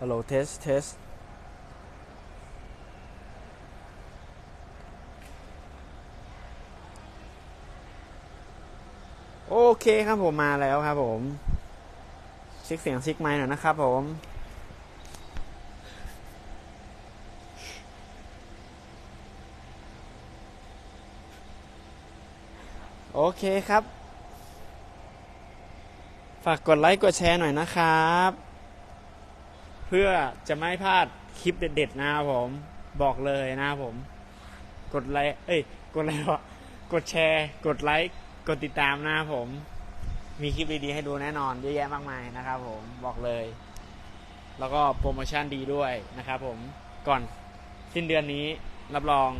ฮัลโหลเทสเทสโอเคครับผมมาแล้วครับผมเช็คเสียงช็คไมค์หน่อยนะครับผมโอเคครับ ฝากกดไลค์กดแชร์หน่อยนะครับ พื่อจะไม่พลาดคลิปเด็ดๆนะครับผมบอกเลยนะครับผม กดไลค์เอ้ย กดไลค์วะกดแชร์ กดไลค์กดติดตามนะครับผม มีคลิปดีๆให้ดูแน่นอนเยอะแยะมากมายนะครับผมบอกเลย แล้วก็โปรโมชั่นดีด้วยนะครับผมก่อนสิ้นเดือนนี้รับรอง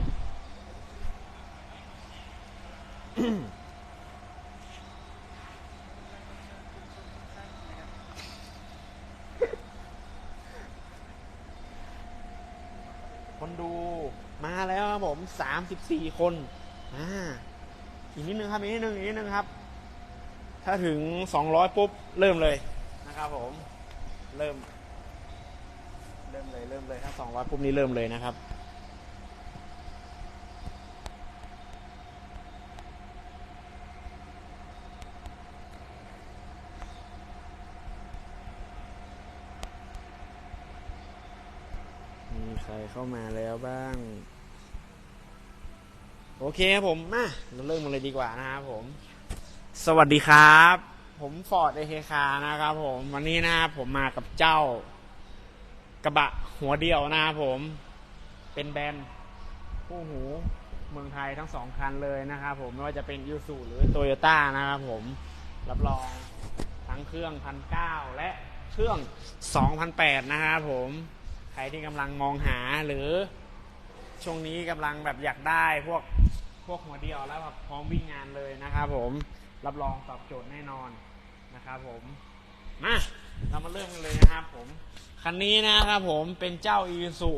สิบสี่คนอีกนิดนึงครับอีกนิดนึงอีกนิดนึงครับ ถ้าถึงสองร้อยปุ๊บ เริ่มเลยนะครับผม เริ่ม เริ่มเลย เริ่มเลยถ้าสองร้อยปุ๊บนี้เริ่มเลยนะครับมีใครเข้ามาแล้วบ้าง โอเคครับผมมาเราเริ่มกันเลยดีกว่านะครับผม สวัสดีครับ ผมฟอร์ดเอเคคานะครับผม วันนี้นะครับผมมากับเจ้า กระบะหัวเดียวนะครับผม เป็นแบรนด์คู่หูเมืองไทยทั้งสองคันเลยนะครับผมไม่ว่าจะเป็นยูสุหรือโตโยต้านะครับผมรับรองทั้งเครื่องพันเก้าและเครื่องสองพันแปดนะครับผมใครที่กำลังมองหาหรือช่วงนี้กำลังแบบอยากได้พวก พวกหัวเดียวแล้วแบบพร้อมวิ่งงานเลยนะครับผมรับรองตอบโจทย์แน่นอนนะครับผมมาเรามาเริ่มกันเลยนะครับผมคันนี้นะครับผมเป็นเจ้าอีซู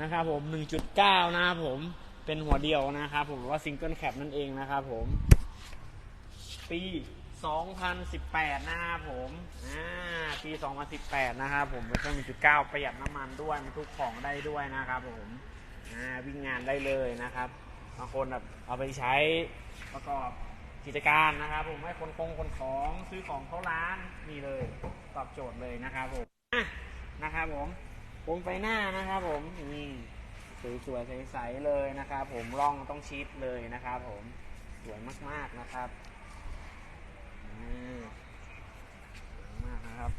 นะครับผม 1.9 นะครับผมเป็นหัวเดียวนะครับผมหรือว่าซิงเกิลแคปนั่นเองนะครับผมปี 2018 นะครับผมอ่าปี 2018 นะครับผมเป็นเครื่อง 1.9 ประหยัดน้ำมันด้วยมันทุกของได้ด้วยนะครับผมอ่าวิ่งงานได้เลยนะครับ บางคนแบบเอาไปใช้ประกอบกิจการนะครับผมให้คนคงคนของซื้อของเข้าร้านนี่เลยตอบโจทย์เลยนะครับผมอะนะครับผมวงไฟหน้านะครับผมนี่สวยๆใสๆเลยนะครับ ผมร่องต้องชิดเลยนะครับผมสวยมากๆนะครับอืมมากนะครับ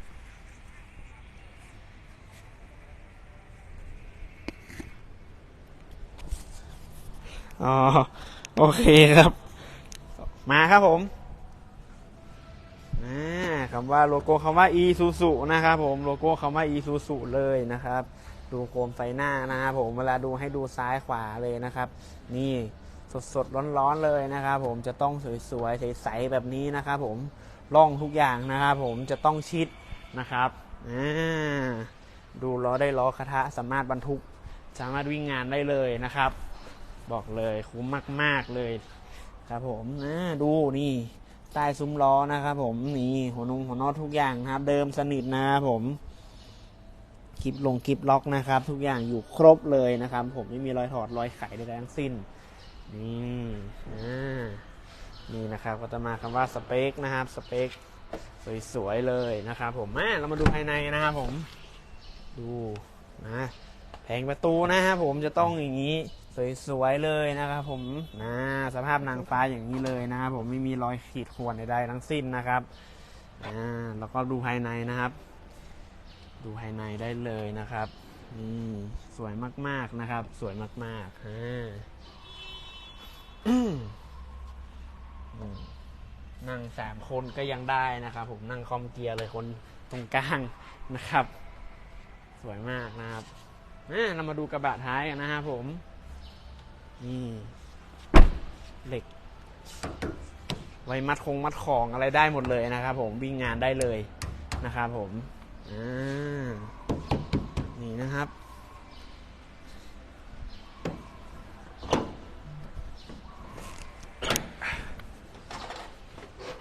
อ๋อ โอเคครับ มาครับผมคำว่าโลโก้คำว่า e s u s u นะครับผมโลโก้คำว่า e s u s u เลยนะครับ ดูโคมไฟหน้านะครับผมเวลาดูให้ดูซ้ายขวาเลยนะครับ นี่สดสดร้อนร้อนๆเลยนะครับผมจะต้องสวยๆใสๆแบบนี้นะครับผมร่องทุกอย่างนะครับผมจะต้องชิดนะครับอ่าดูล้อได้ล้อคาทะสามารถบรรทุก สามารถวิ่งงานได้เลยนะครับ บอกเลยคุ้มมาก ๆเลยครับผมอ่าดูนี่ใต้ซุ้มล้อนะครับผมนี่หัวนงหัวนอตทุกอย่างนะครับ เดิมสนิทนะครับผมคลิปลงคลิปล็อกนะครับ ทุกอย่างอยู่ครบเลยนะครับ ผมไม่มีรอยถอดรอยไขใดๆทั้งสิ้นนี่อ่านี่นะครับ ก็จะมาคำว่าสเปคนะครับสเปคสวยๆเลยนะครับ ผมมาเรามาดูภายในนะครับผม ดูนะแผงประตูนะครับผมจะต้องอย่างนี้ สวยๆเลยนะครับผมนะสภาพนางฟ้าอย่างนี้เลยนะครับผมไม่มีรอยขีดข่วนใดๆทั้งสิ้นนะครับอ่าแล้วก็ดูภายในนะครับ ดูภายในได้เลยนะครับนี่สวยมากๆนะครับ สวยมากๆอ่านั่งสามคนก็ยังได้นะครับ ผมนั่งคอมเกียร์เลยคนตรงกลางนะครับ สวยมากนะครับอ่าเรามาดูกระบะท้ายกันนะครับผม นี่เหล็ก ไว้มัดคงมัดของอะไรได้หมดเลยนะครับผมวิ่งงานได้เลยนะครับผมนี่นะครับ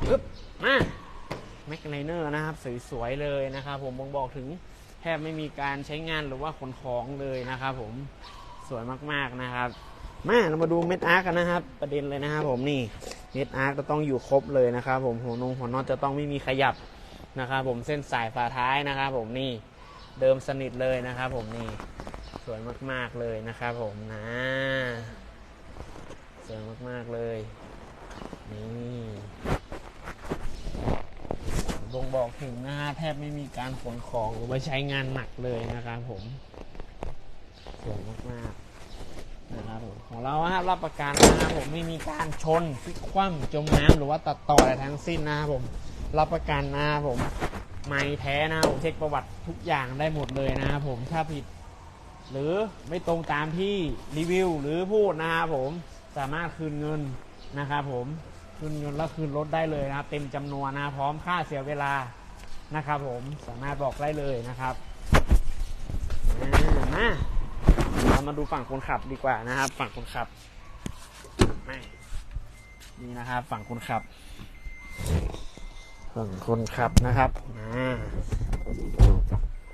ปึ๊บ มาแมกไนเนอร์นะครับ สวยๆเลยนะครับผมบ่งบอกถึงแทบไม่มีการใช้งานหรือว่าขนของเลยนะครับผมสวยมากๆนะครับ มาเรามาดูเม็ดอาร์กันนะครับ ประเด็นเลยนะครับผมนี่เม็ดอาร์กจะต้องอยู่ครบเลยนะครับผมหัวนงหัวนอตจะต้องไม่มีขยับนะครับผมเส้นสายฝาท้ายนะครับผมนี่เดิมสนิทเลยนะครับผมนี่สวยมากๆเลยนะครับผมนะสวยมากๆเลยนี่บ่งบอกถึงนะฮะแทบไม่มีการขนของหรือว่าใช้งานหนักเลยนะครับผมสวยมากๆ นะครับผมของ เรานะครับรับประกันนะครับผมไม่มีการชนพลิกคว่ำจมน้ำหรือว่าตัดต่ออะไรทั้งสิ้นนะครับผมรับประกันนะครับผมไม่แท้นะครับผมเช็คประวัติทุกอย่างได้หมดเลยนะครับผมถ้าผิด หรือไม่ตรงตามที่รีวิวหรือพูดนะครับผมสามารถคืนเงินนะครับผมคืนเงินแล้วคืนรถได้เลยนะครับเต็มจำนวนนะพร้อมค่าเสียเวลานะครับผมสามารถบอกได้เลยนะครับมา เรามาดูฝั่งคนขับดีกว่านะครับ ฝั่งคนขับไม่นี่นะครับ ฝั่งคนขับ ฝั่งคนขับนะครับอ่า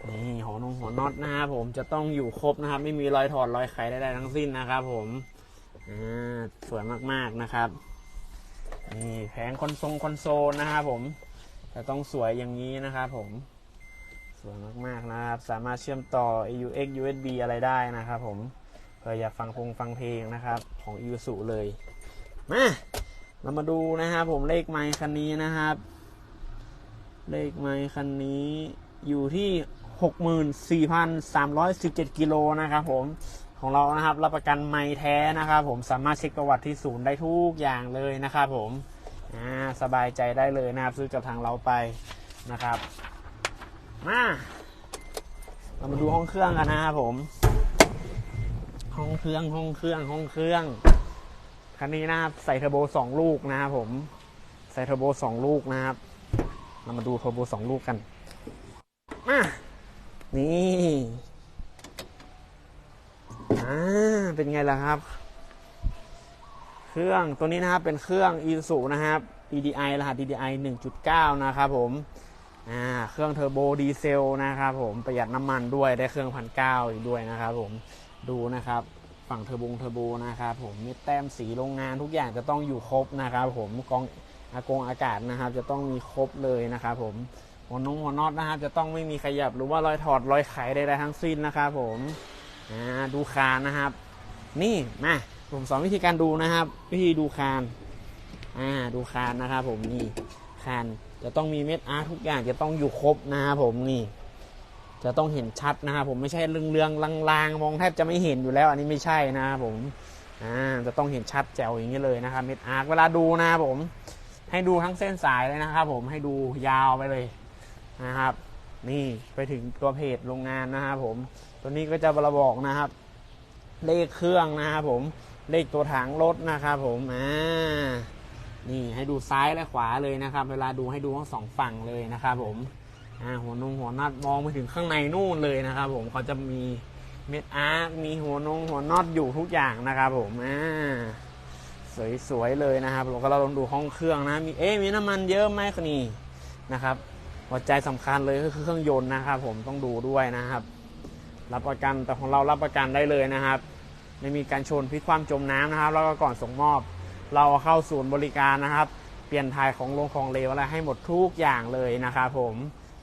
นี่หัวนงหัวน็อตนะครับผมจะต้องอยู่ครบนะครับ ไม่มีรอยถอดรอยไขใดๆทั้งสิ้นนะครับ ผมอ่าสวยมากๆนะครับนี่แผงคอนโซลคอนโซลนะครับผมจะต้องสวยอย่างนี้นะครับผม สวยมากๆนะครับ สามารถเชื่อมต่อ AUX USB อะไรได้นะครับผมเผื่ออยากฟังพงฟังเพลงนะครับ ของ i s u เลย มาเรามาดูนะครับผมเลขไมค์คันนี้นะครับ เลขไมค์คันนี้อยู่ที่ 64,317 กิโลนะครับผมของเรานะครับ รับประกันไมค์แท้นะครับ ผมสามารถเช็คประวัติที่ศูนย์ได้ทุกอย่างเลยนะครับผมสบายใจได้เลยนะครับซื้อกับทางเราไปนะครับ มาเรามาดูห้องเครื่องกันนะครับผม ห้องเครื่องห้องเครื่องห้องเครื่องคันนี้นะครับใส่เทอร์โบสองลูกนะครับผม ใส่เทอร์โบสองลูกนะครับ เรามาดูเทอร์โบสองลูกกันมานี่อ่าเป็นไงล่ะครับ เครื่องตัวนี้นะครับเป็นเครื่อง i s u นะครับ DDI รหัส DDI 1.9 นะครับผมอ่า เครื่องเทอร์โบดีเซลนะครับผมประหยัดน้ำมันด้วยได้เครื่องพันเก้าอีกด้วยนะครับผมดูนะครับฝั่งเทอร์โบเทอร์โบนะครับผมมีแต้มสีโรงงานทุกอย่างจะต้องอยู่ครบนะครับผมกองอากงอากาศนะครับ จะต้องมีครบเลยนะครับผมหัวนงหัวน็อตนะครับ จะต้องไม่มีขยับหรือว่ารอยถอดรอยไขใดๆทั้งสิ้นนะครับผมดูคานนะครับ นี่มาผมสอนวิธีการดูนะครับ วิธีดูคานอ่าดูคานนะครับผมนี่คาน จะต้องมีเม็ดอาร์ทุกอย่างจะต้องอยู่ครบนะครับผมนี่ จะต้องเห็นชัดนะครับผมไม่ใช่เรืองเรืองๆลางๆ มองแทบจะไม่เห็นอยู่แล้ว อันนี้ไม่ใช่นะครับผมอ่าจะต้องเห็นชัดแจ๋วอย่างนี้เลยนะครับเม็ดอาร์เวลาดูนะครับผม ให้ดูทั้งเส้นสายเลยนะครับผมให้ดูยาวไปเลยนะครับ นี่ไปถึงตัวเพจโรงงานนะครับผม ตัวนี้ก็จะระบอกนะครับ เลขเครื่องนะครับผมเลขตัวถังรถนะครับผมอ่า นี่ให้ดูซ้ายและขวาเลยนะครับ เวลาดูให้ดูทั้งสองฝั่งเลยนะครับผมหัวนงหัวน็อตมองไปถึงข้างในนู่นเลยนะครับ ผมเขาจะมีเม็ดอาร์มีหัวนงหัวน็อตอยู่ทุกอย่างนะครับ ผมอ่าสวยๆเลยนะครับเราก็เราลองดูห้องเครื่องนะมีเอ๊มีน้ำมันเยอะไหมคะนี่นะครับหัวใจสำคัญเลยก็คือเครื่องยนต์นะครับ ผมต้องดูด้วยนะครับ รับประกันแต่ของเรารับประกันได้เลยนะครับ ไม่มีการชนพลิกความจมน้ำนะครับ แล้วก็ก่อนส่งมอบ เราเข้าศูนย์บริการนะครับ เปลี่ยนถ่ายของลงของเลวอะไรให้หมดทุกอย่างเลยนะครับผม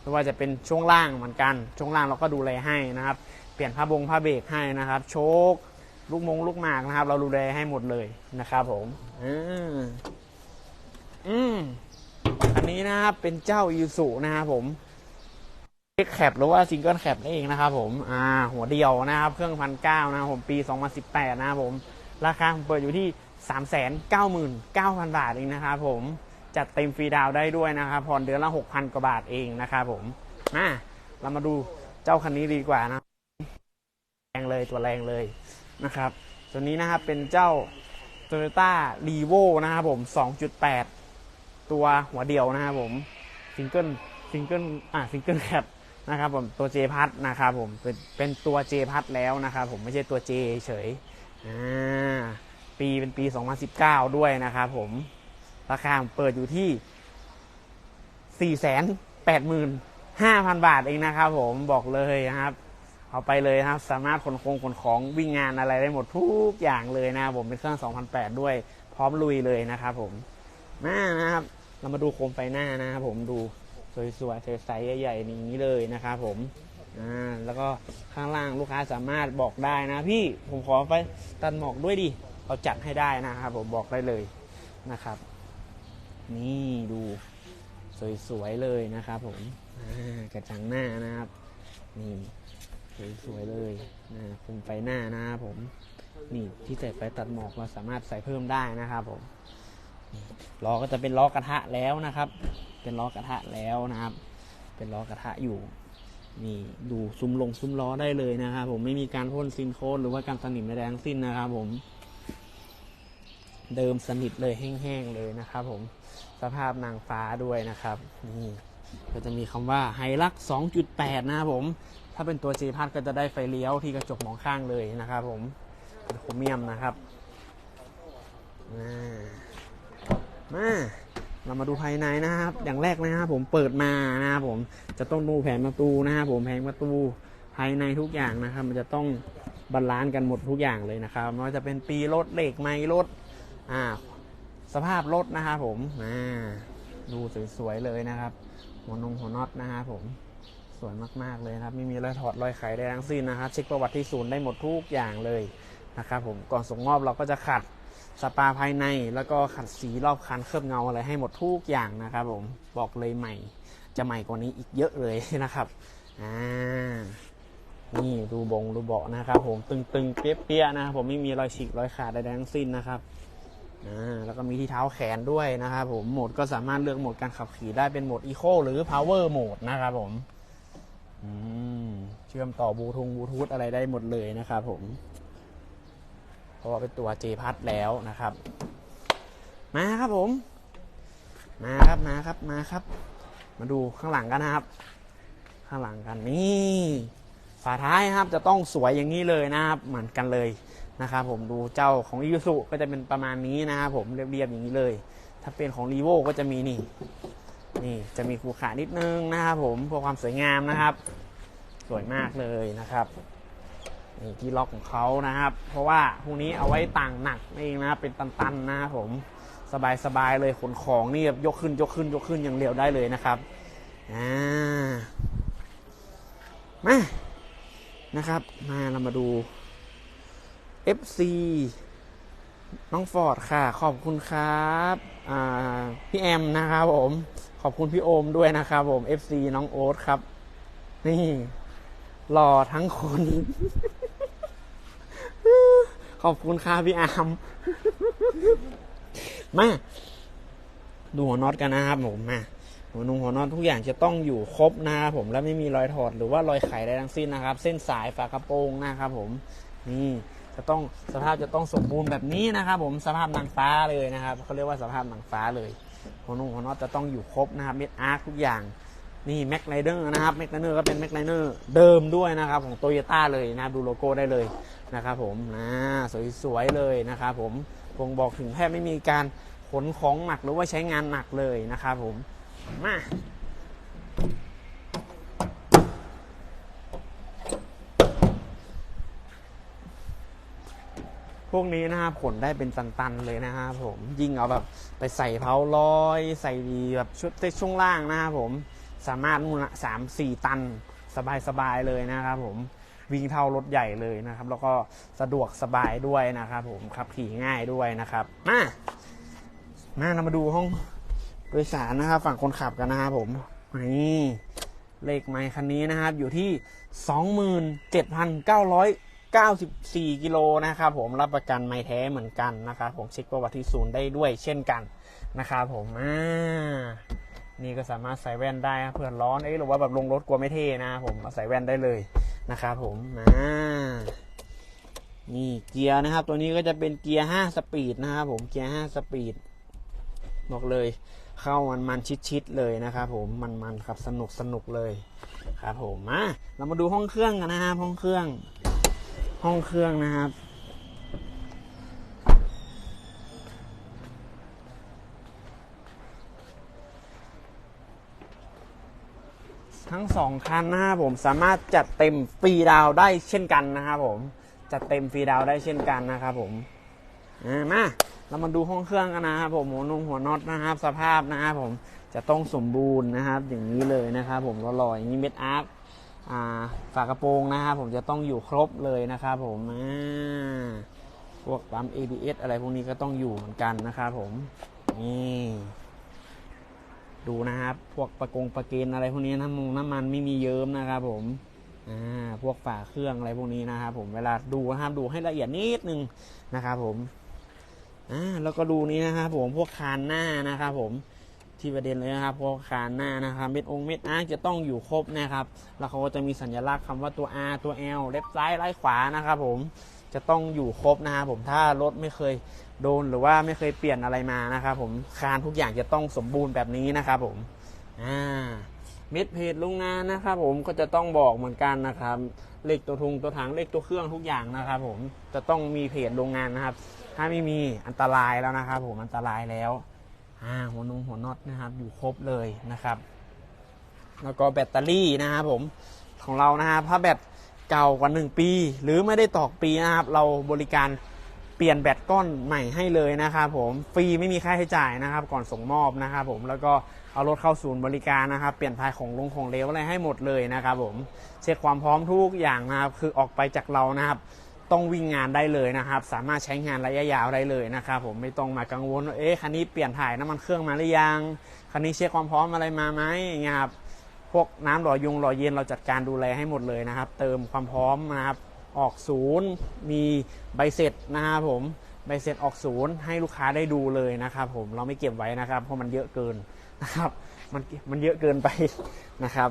ไม่ว่าจะเป็นช่วงล่างเหมือนกัน ช่วงล่างเราก็ดูแลให้นะครับ เปลี่ยนผ้าบงผ้าเบรกให้นะครับ โชคลูกมงลูกหมากนะครับ เราดูแลให้หมดเลยนะครับผมอืมอืมอันนี้นะครับเป็นเจ้ายูสุนะครับผมแคปหรือว่าซิงเกิลแคปนั่นเองนะครับผม อ่า หัวเดียวนะครับ เครื่องพันเก้านะครับผม ปี 2018 นะครับผม ราคาผมเปิดอยู่ที่ 399,000 บาทเองนะครับผมจัดเต็มฟรีดาวได้ด้วยนะครับผ่อนเดือนละ 6,000 กว่าบาทเองนะครับผมมาเรามาดูเจ้าคันนี้ดีกว่านะแรงเลยตัวแรงเลยนะครับตัวนี้นะครับเป็นเจ้า Toyota r e v o นะครับผม 2.8 ตัวหัวเดียวนะครับผมซิงเกิลซิงเกิลอ่าซิงเกิลแคปนะครับผมตัว J พัทนะครับผมเป็นเป็นตัว J พัทแล้วนะครับผมไม่ใช่ตัว J เฉยอ่า ปีเป็นปี 2019 ด้วยนะครับผม ราคาเปิดอยู่ที่ 485,000ห้าพันบาทเองนะครับผมบอกเลยนะครับ เอาไปเลยนะครับ สามารถขนคงขนของวิ่งงานอะไรได้หมดทุกอย่างเลยนะครับผมเป็นเครื่อง 2008 ด้วย พร้อมลุยเลยนะครับผมมานะครับ เรามาดูโคมไฟหน้านะครับผมดูสวยๆใสๆใหญ่ๆอย่างนี้เลยนะครับผมอ่าแล้วก็ข้างล่างลูกค้าสามารถบอกได้นะพี่ผมขอไฟตัดหมอกด้วยดิ เราจัดให้ได้นะครับผมบอกได้เลยนะครับ นี่ดูสวยๆเลยนะครับผมอ่ากระจังหน้านะครับ นี่สวยๆเลยนะโคมไฟหน้านะครับผมนี่ที่ใส่ไฟตัดหมอกเราสามารถใส่เพิ่มได้นะครับผมล้อก็จะเป็นล้อกระทะแล้วนะครับ เป็นล้อกระทะแล้วนะครับ เป็นล้อกระทะอยู่นี่ดูซุ้มลงซุ้มล้อได้เลยนะครับผมไม่มีการพ่นซิลิโคนหรือว่าการสนิมใดๆทั้งสิ้นนะครับผม เดิมสนิทเลยแห้งๆเลยนะครับผมสภาพนางฟ้าด้วยนะครับนี่ก็จะมีคำว่าไฮลัก 2.8 นะครับผม ถ้าเป็นตัว J พัดก็จะได้ไฟเลี้ยวที่กระจกมองข้างเลยนะครับผมโครเมียมนะครับมามาเรามาดูภายในนะครับ อย่างแรกนะครับผมเปิดมานะครับผมจะต้องดูแผงประตูนะครับผมแผงประตูภายในทุกอย่างนะครับ มันจะต้องบาลานซ์กันหมดทุกอย่างเลยนะครับไม่ว่าจะเป็นปีรถเหล็กไม้รถ อ่า สภาพรถนะครับผมอ่าดูสวยๆเลยนะครับ หัวนงหัวน็อตนะครับผมสวยมากๆเลยครับ ไม่มีรอยถอดรอยไขได้ทั้งสิ้นนะครับเช็คประวัติที่ศูนย์ได้หมดทุกอย่างเลยนะครับผมก่อนส่งมอบเราก็จะขัดสปาภายในแล้วก็ขัดสีรอบคันเคลือบเงาอะไรให้หมดทุกอย่างนะครับผมบอกเลยใหม่ จะใหม่กว่านี้อีกเยอะเลยนะครับอ่านี่ดูบงดูเบาะนะครับผมตึงๆเปี้ยๆนะครับผมไม่มีรอยฉีกรอยขาดใดทั้งสิ้นนะครับ แล้วก็มีที่เท้าแขนด้วยนะครับผมโหมดก็สามารถเลือกโหมดการขับขี่ได้เป็นโหมด Eco หรือ Power Mode นะครับผมเชื่อมต่อบลูทูธบลูทูธอะไรได้หมดเลยนะครับผมเพราะว่าเป็นตัว J พัดแล้วนะครับ มาครับผม มาครับมาครับมาครับ มาดูข้างหลังกันนะครับ ข้างหลังกันนี่ฝาท้ายครับจะต้องสวยอย่างนี้เลยนะครับ เหมือนกันเลย นะครับผมดูเจ้าของ i ี s u ก็จะเป็นประมาณนี้นะครับผมเรียบๆอย่างนี้เลย ถ้าเป็นของ r ีโวก็จะมีนี่ นี่จะมีคูขานิดนึงนะครับผมเพื่อความสวยงามนะครับ สวยมากเลยนะครับนี่ที่ล็อกของเขานะครับ เพราะว่าพวกนี้เอาไว้ต่างหนักนี่เองนะครับเป็นตันๆนะครับผมสบายๆเลยขนของนี่ยกขึ้นยกขึ้นยกขึ้นอย่างเร็วได้เลยนะครับอ่ามานะครับ มาเรามาดู FC น้องฟอร์ดค่ะ ขอบคุณครับพี่แอมนะครับผม ขอบคุณพี่โอมด้วยนะครับผม FC น้องโอ๊ตครับ นี่หล่อทั้งคนขอบคุณค่ะพี่อามมาดูหัวน็อตกันนะครับผมมาหัวนุ่งหัวน็อตทุกอย่างจะต้องอยู่ครบนะครับผมและไม่มีรอยถอดหรือว่ารอยไขใดทั้งสิ้นนะครับ เส้นสายฝากระโปรงนะครับผมนี่ จะต้องสภาพจะต้องสมบูรณ์แบบนี้นะครับ ผมสภาพนางฟ้าเลยนะครับเขาเรียกว่าสภาพนางฟ้าเลยหัวนุ่งหัวน็อตจะต้องอยู่ครบนะครับเม็ดอาร์คทุกอย่างนี่แม็กไ i เดอร์นะครับแม็กไ i เดอร์ก็เป็นแม็กไ i เดอร์เดิมด้วยนะครับของโตโยต้าเลยนะครับดูโลโก้ได้เลยนะครับผมนะสวยๆเลยนะครับผมคงบอกถึงแทบไม่มีการขนของหนักหรือว่าใช้งานหนักเลยนะครับผมมา พวกนี้นะครับขนได้เป็นตันๆเลยนะครับผมยิ่งเอาแบบไปใส่เผาลอย ใส่ดีแบบชุดเต็ช่วงล่างนะครับผมสามารถนู่นละสามสี่ตันสบายๆเลยนะครับผมวิ่งเท่ารถใหญ่เลยนะครับ แล้วก็สะดวกสบายด้วยนะครับผมขับขี่ง่ายด้วยนะครับมามาเรามาดูห้องโดยสารนะครับฝั่งคนขับกันนะครับผมนี่เลขไมค์คันนี้นะครับอยู่ที่ 94 กิโลนะครับผมรับประกันไม้แท้เหมือนกันนะครับผมเช็คประวัติที่ศูนย์ได้ด้วยเช่นกันนะครับผมอ่านี่ก็สามารถใส่แว่นได้เพื่อนร้อนเอ้ยหรือว่าแบบลงรถกลัวไม่เท่นะครับผมเอาใส่แว่นได้เลยนะครับผมอ่านี่เกียร์นะครับ ตัวนี้ก็จะเป็นเกียร์ 5 สปีดนะครับผมเกียร์ 5 สปีด บอกเลย เข้ามันมันชิดๆเลยนะครับผมมันมันครับสนุกสนุกเลยครับผมมาเรามาดูห้องเครื่องกันนะครับห้องเครื่อง ห้องเครื่องนะครับ ทั้งสองคันนะครับผมสามารถจัดเต็มฟรีดาวได้เช่นกันนะครับผมจัดเต็มฟรีดาวได้เช่นกันนะครับผมมาเรามาดูห้องเครื่องกันนะครับผมหัวนงหัวน็อตนะครับ สภาพนะครับผมจะต้องสมบูรณ์นะครับ อย่างนี้เลยนะครับผมรอๆอย่างนี้เม็ดอาร์ ฝากระโปรงนะครับผมจะต้องอยู่ครบเลยนะครับผมพวกปั๊ม ABS อะไรพวกนี้ก็ต้องอยู่เหมือนกันนะครับผมนี่ดูนะครับ พวกประกงประเกนอะไรพวกนี้น้ำมันน้ำมันไม่มีเยิ้มนะครับผมอ่าพวกฝาเครื่องอะไรพวกนี้นะครับผมเวลาดูนะครับดูให้ละเอียดนิดนึงนะครับผมอ่าแล้วก็ดูนี้นะครับผมพวกคานหน้านะครับผม ที่ประเด็นเลยนะครับพวกคานหน้านะครับเม็ดองเม็ดอาร์จะต้องอยู่ครบนะครับ แล้วเขาก็จะมีสัญลักษณ์คำว่าตัว R ตัว L เล็บซ้ายไล่ขวานะครับผมจะต้องอยู่ครบนะครับผมถ้ารถไม่เคยโดนหรือว่าไม่เคยเปลี่ยนอะไรมานะครับผมคานทุกอย่างจะต้องสมบูรณ์แบบนี้นะครับผมอ่าเม็ดเพจโรงงานนะครับผมก็จะต้องบอกเหมือนกันนะครับเลขตัวทุงตัวถังเลขตัวเครื่องทุกอย่างนะครับผมจะต้องมีเพจโรงงานนะครับ ถ้าไม่มีอันตรายแล้วนะครับผมอันตรายแล้ว อ่าหัวนงหัวน็อตนะครับอยู่ครบเลยนะครับ แล้วก็แบตเตอรี่นะครับผมของเรานะครับถ้าแบตเก่ากว่า 1 ปี หรือไม่ได้ตอกปีนะครับ เราบริการเปลี่ยนแบตก้อนใหม่ให้เลยนะครับผมฟรีไม่มีค่าใช้จ่ายนะครับ ก่อนส่งมอบนะครับผมแล้วก็เอารถเข้าศูนย์บริการนะครับ เปลี่ยนทายของลงของเลวอะไรให้หมดเลยนะครับผมเช็คความพร้อมทุกอย่างนะครับคือออกไปจากเรานะครับ ต้องวิ่งงานได้เลยนะครับ สามารถใช้งานระยะยาวได้เลยนะครับผมไม่ต้องมากังวลว่าเอ๊ะคันนี้เปลี่ยนถ่ายน้ำมันเครื่องมาหรือยังคันนี้เช็คความพร้อมอะไรมาไหมอย่างเงี้ยครับพวกน้ำหล่อยุงหล่อเย็นเราจัดการดูแลให้หมดเลยนะครับ เติมความพร้อมนะครับออกศูนย์มีใบเสร็จนะครับผมใบเสร็จออกศูนย์ให้ลูกค้าได้ดูเลยนะครับ ผมเราไม่เก็บไว้นะครับเพราะมันเยอะเกินนะครับ มันมันเยอะเกินไปนะครับ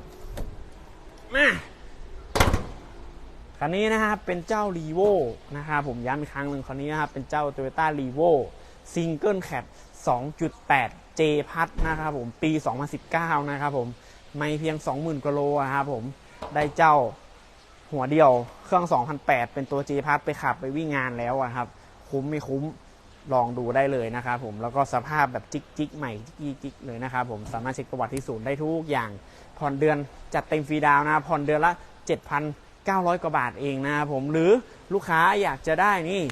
มา คันนี้นะครับเป็นเจ้า r ีโวนะครับผมย้ำอีกครั้งหนึ่งคันนี้นะครับเป็นเจ้า Toyota r e v o Single Cab 2.8 J พัดนะครับผมปี 2019 นะครับผมไม่เพียง 20,000กิโลอะครับผมได้เจ้าหัวเดียวเครื่อง 2008 เป็นตัว J พัดไปขับไปวิ่งงานแล้วอะครับ คุ้มไม่คุ้มลองดูได้เลยนะครับผมแล้วก็สภาพแบบจิกจิกใหม่จิกจิกเลยนะครับผมสามารถเช็คประวัติที่ศูนย์ได้ทุกอย่างผ่อนเดือนจัดเต็มฟรีดาวน์นะผ่อนเดือนละ 900 กว่าบาทเองนะผมหรือลูกค้าอยากจะได้นี่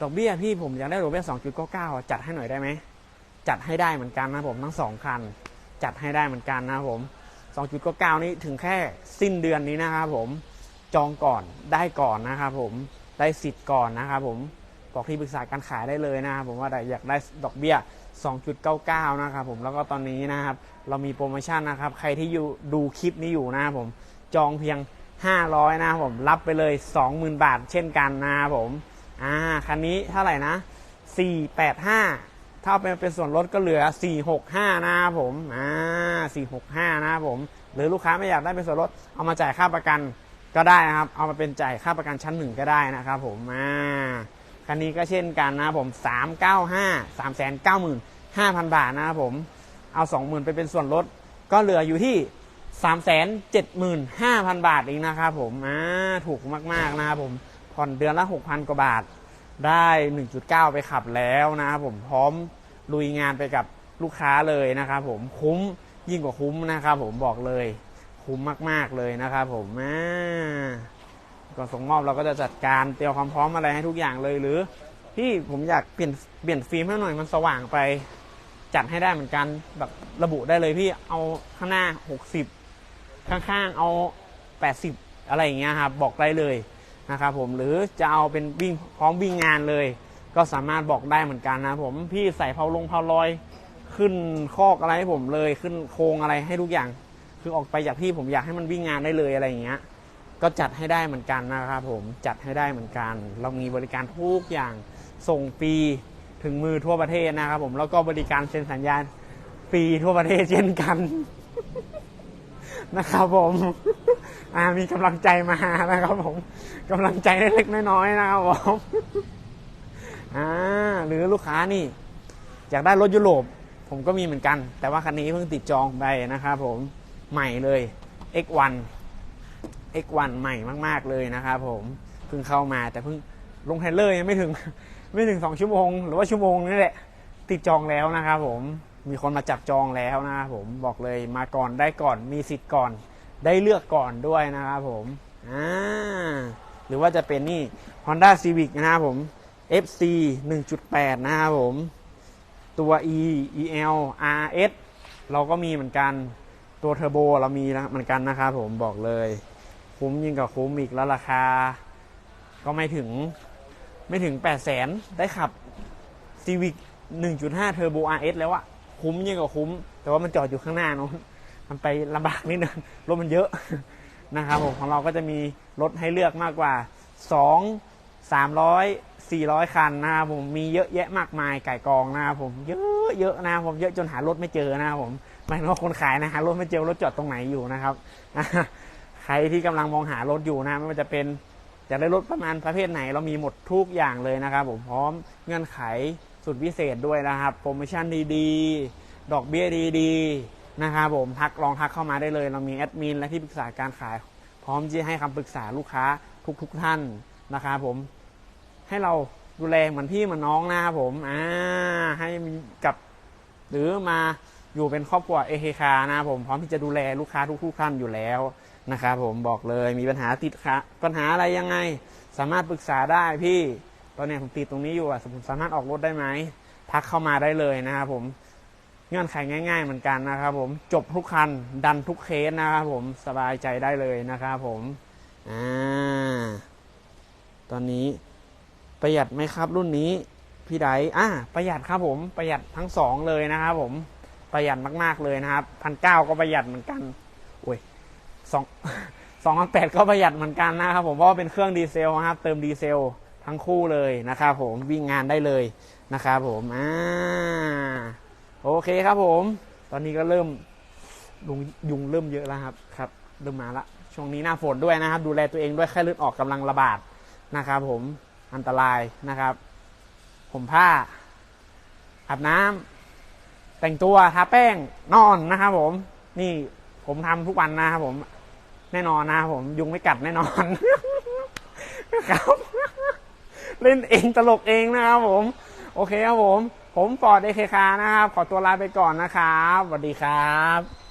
ดอกเบี้ยพี่ผมอยากได้ดอกเบี้ย 2.99 จัดให้หน่อยได้ไหมจัดให้ได้เหมือนกันนะผมทั้งสองคัน จัดให้ได้เหมือนกันนะผม 2.99 นี้ถึงแค่สิ้นเดือนนี้นะครับผมจองก่อนได้ก่อนนะครับผมได้สิทธิ์ก่อนนะครับผมบอกที่ปรึกษาการขายได้เลยนะครับผมว่าอยากได้ดอกเบี้ย 2.99 นะครับผมแล้วก็ตอนนี้นะครับ เรามีโปรโมชั่นนะครับ ใครที่อยู่ดูคลิปนี้อยู่นะครับผมจองเพียง 500 นะผมรับไปเลย 20,000 บาทเช่นกันนะผมอ่าคันนี้เท่าไหร่นะ 485 ถ้าเป็นเป็นส่วนลดก็เหลือ 465 นะผมอ่า465 นะผมหรือลูกค้าไม่อยากได้เป็นส่วนลดเอามาจ่ายค่าประกันก็ได้นะครับ เอามาเป็นจ่ายค่าประกันชั้นหนึ่งก็ได้นะครับผมอ่าคันนี้ก็เช่นกันนะผม395 395,000 บาทนะครับผมเอา 20,000 ไปเป็นส่วนลดก็เหลืออยู่ที่ 375,000 บาทเองนะครับผมอ่าถูกมากๆนะครับผม ผ่อนเดือนละ 6,000 กว่าบาท ได้ 1.9 ไปขับแล้วนะครับผม พร้อมลุยงานไปกับลูกค้าเลยนะครับผม คุ้มยิ่งกว่าคุ้มนะครับผมบอกเลย คุ้มมากๆเลยนะครับผมอ่าก่อนส่งมอบเราก็จะจัดการเตรียมความพร้อมอะไรให้ทุกอย่างเลยหรือพี่ผมอยากเปลี่ยนเปลี่ยนฟิล์มให้หน่อยมันสว่างไป จัดให้ได้เหมือนกันแบบระบุได้เลยพี่เอาข้างหน้า 60 ข้างๆเอา 80 อะไรอย่างเงี้ยครับบอกได้เลยนะครับผมหรือจะเอาเป็นวิ่งพร้อมวิ่งงานเลย ก็สามารถบอกได้เหมือนกันนะผมพี่ใส่เพาลงเพาลอยขึ้นคอกอะไรให้ผมเลยขึ้นโครงอะไรให้ทุกอย่าง คือออกไปจากที่ผมอยากให้มันวิ่งงานได้เลยอะไรอย่างเงี้ยก็จัดให้ได้เหมือนกันนะครับผมจัดให้ได้เหมือนกัน เรามีบริการทุกอย่างส่งฟรีถึงมือทั่วประเทศนะครับผมแล้วก็บริการเซ็นสัญญาฟรีทั่วประเทศเช่นกัน นะครับผมอ่ามีกำลังใจมานะครับผมกำลังใจเล็กๆน้อยๆนะครับผมอ่าหรือลูกค้านี่อยากได้รถยุโรป ผมก็มีเหมือนกัน แต่ว่าคันนี้เพิ่งติดจองไปนะครับผมใหม่เลย X1 X1 ใหม่มาก ๆเลยนะครับผมเพิ่งเข้ามาแต่เพิ่งลงเทรลเลอร์ยังไม่ถึงไม่ถึงสองชั่วโมง หรือว่าชั่วโมงนี่แหละ ติดจองแล้วนะครับผม มีคนมาจับจองแล้วนะครับผมบอกเลยมาก่อนได้ก่อนมีสิทธิ์ก่อน ได้เลือกก่อนด้วยนะครับผมอ่าหรือว่าจะเป็นนี่ Honda Civic นะครับผม FC 1.8 นะครับผม ตัว E EL RS เราก็มีเหมือนกันตัวเทอร์โบเรามีแล้วเหมือนกันนะครับผมบอกเลย คุ้มยิ่งกับคุ้มอีกแล้วราคา ก็ไม่ถึงไม่ถึง 8 0 0แสนได้ขับ Civic 1.5 Turbo RS แล้วอะ คุ้มยิ่งกว่าคุ้ม แต่ว่ามันจอดอยู่ข้างหน้าโน้นมันไปลำบากนิดนึงรถมันเยอะนะครับผมของเราก็จะมีรถให้เลือกมากกว่า 2 300 400 คันนะครับผมมีเยอะแยะมากมายไก่กองนะครับผมเยอะเยอะนะครับผมเยอะจนหารถไม่เจอนะครับผมหมายถึงว่าคนขายนะหารถไม่เจอรถจอดตรงไหนอยู่นะครับใครที่กำลังมองหารถอยู่นะไม่ว่าจะเป็นอยากได้รถประมาณประเภทไหน เรามีหมดทุกอย่างเลยนะครับผมพร้อมเงื่อนไข สุดพิเศษด้วยนะครับ โปรโมชั่นดีๆ ดอกเบี้ยดีๆ นะครับผมทักลองทักเข้ามาได้เลย เรามีแอดมินและที่ปรึกษาการขาย พร้อมที่จะให้คำปรึกษาลูกค้าทุกๆท่านนะครับผมให้เราดูแลเหมือนพี่เหมือนน้องนะครับผมอ่าให้กับหรือมาอยู่เป็นครอบครัวเอเคคานะครับผมพร้อมที่จะดูแลลูกค้าทุกๆท่านอยู่แล้วนะครับผมบอกเลยมีปัญหาติดคะปัญหาอะไรยังไง สามารถปรึกษาได้พี่ ตอนนี้ผมติดตรงนี้อยู่อะผมสามารถออกรถได้ไหมทักเข้ามาได้เลยนะครับผมเงื่อนไขง่าย ๆ เหมือนกันนะครับ ผมจบทุกคันดันทุกเคสนะครับผมสบายใจได้เลยนะครับผมอ่าตอนนี้ประหยัดไหมครับ รุ่นนี้พี่ไดอะประหยัดครับผมประหยัดทั้งสองเลยนะครับผมประหยัดมากๆเลยนะครับพันเก้าก็ประหยัดเหมือนกันโอ้ยสองสองพันแปดก็ประหยัดเหมือนกันนะครับผมเพราะว่าเป็นเครื่องดีเซลนะครับ เติมดีเซล ทั้งคู่เลยนะครับผมวิ่งงานได้เลยนะครับผมอ่าโอเคครับผม ตอนนี้ก็เริ่มยุงยุงเริ่มเยอะแล้วครับครับเริ่มมาละช่วงนี้หน้าฝนด้วยนะครับ ดูแลตัวเองด้วยไข้เลือดออกกำลังระบาดนะครับ ผมอันตรายนะครับ ผมผ้าอาบน้ำแต่งตัวทาแป้งนอนนะครับ ผมนี่ผมทำทุกวันนะครับผม แน่นอนนะครับผมยุงไม่กัดแน่นอนครับ เล่นเองตลกเองนะครับผม โอเคครับผม ผมฟอร์ดเอเคคานะครับ ขอตัวลาไปก่อนนะครับสวัสดีครับ